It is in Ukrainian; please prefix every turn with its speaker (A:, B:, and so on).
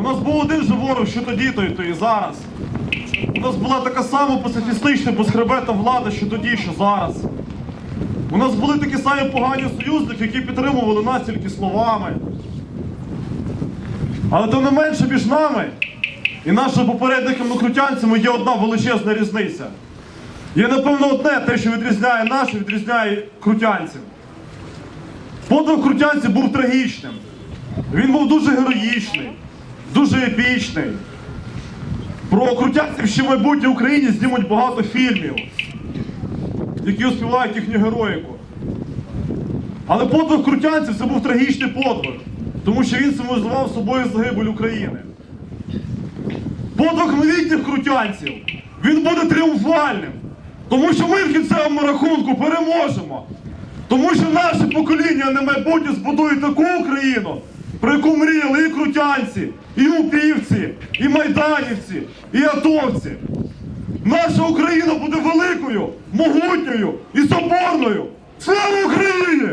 A: У нас був один же ворог, що тоді, то і, то і зараз. У нас була така сама пацифістична безхребетна влада, що тоді, що зараз. У нас були такі самі погані союзники, які підтримували нас тільки словами. Але тим не менше між нами і нашими попередниками крутянцями є одна величезна різниця. Є, напевно, одне те, що відрізняє нас відрізняє крутянців. Подвиг крутянців був трагічним. Він був дуже героїчний, дуже епічний. Про крутянців ще майбутнє в Україні знімуть багато фільмів, які оспівають їхню героїку. Але подвиг крутянців це був трагічний подвиг, тому що він символізував собою загибель України. Подвиг новітніх крутянців він буде тріумфальним, тому що ми в кінцевому рахунку переможемо. Тому що наше покоління на майбутнє збудує таку Україну, про яку мріяли і і упівці, і майданівці, і атовці. Наша Україна буде великою, могутньою і соборною. Слава Україні!